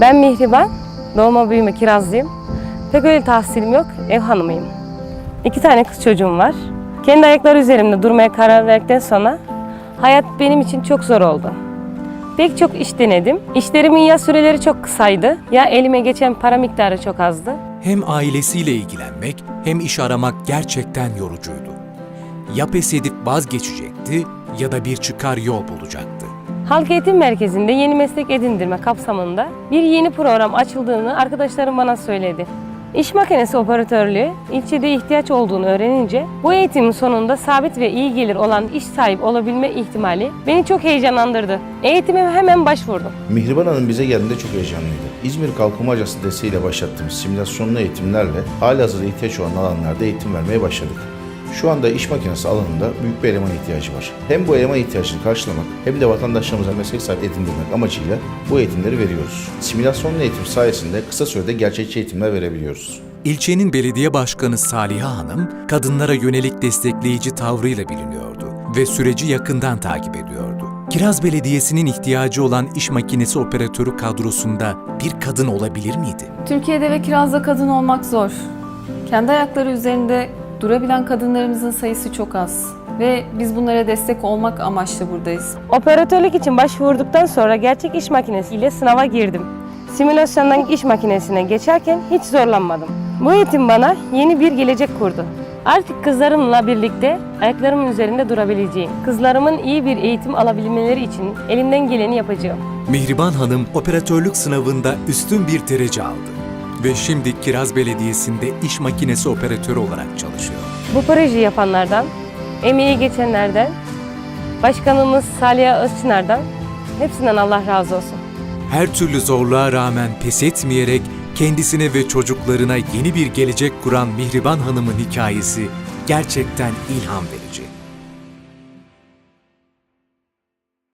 Ben Mihriban, doğma büyüme Kirazlıyım. Pek öyle tahsilim yok, ev hanımıyım. İki tane kız çocuğum var. Kendi ayakları üzerimde durmaya karar verdikten sonra hayat benim için çok zor oldu. Pek çok iş denedim. İşlerimin ya süreleri çok kısaydı ya elime geçen para miktarı çok azdı. Hem ailesiyle ilgilenmek hem iş aramak gerçekten yorucuydu. Ya pes edip vazgeçecekti ya da bir çıkar yol bulacaktı. Halk Eğitim Merkezi'nde yeni meslek edindirme kapsamında bir yeni program açıldığını arkadaşlarım bana söyledi. İş makinesi operatörlüğü ilçede ihtiyaç olduğunu öğrenince bu eğitimin sonunda sabit ve iyi gelir olan iş sahibi olabilme ihtimali beni çok heyecanlandırdı. Eğitime hemen başvurdum. Mihriban Hanım bize geldiğinde çok heyecanlıydı. İzmir Kalkınma Ajansı desteğiyle başlattığımız simülasyonlu eğitimlerle halihazırda ihtiyaç olan alanlarda eğitim vermeye başladık. Şu anda iş makinesi alanında büyük bir eleman ihtiyacı var. Hem bu eleman ihtiyacını karşılamak hem de vatandaşlarımıza meslek sahibi edindirmek amacıyla bu eğitimleri veriyoruz. Simülasyonlu eğitim sayesinde kısa sürede gerçekçi eğitimler verebiliyoruz. İlçenin belediye başkanı Saliha Hanım, kadınlara yönelik destekleyici tavrıyla biliniyordu ve süreci yakından takip ediyordu. Kiraz Belediyesi'nin ihtiyacı olan iş makinesi operatörü kadrosunda bir kadın olabilir miydi? Türkiye'de ve kirazda kadın olmak zor. Kendi ayakları üzerinde durabilen kadınlarımızın sayısı çok az. Ve biz bunlara destek olmak amaçlı buradayız. Operatörlük için başvurduktan sonra gerçek iş makinesiyle sınava girdim. Simülasyondan iş makinesine geçerken hiç zorlanmadım. Bu eğitim bana yeni bir gelecek kurdu. Artık kızlarımla birlikte ayaklarımın üzerinde durabileceğim. Kızlarımın iyi bir eğitim alabilmeleri için elimden geleni yapacağım. Mihriban Hanım operatörlük sınavında üstün bir derece aldı ve şimdi Kiraz Belediyesi'nde iş makinesi operatörü olarak çalışıyor. Bu projeyi yapanlardan, emeği geçenlerden, başkanımız Salih Özçınar'dan hepsinden Allah razı olsun. Her türlü zorluğa rağmen pes etmeyerek kendisine ve çocuklarına yeni bir gelecek kuran Mihriban Hanım'ın hikayesi gerçekten ilham verici.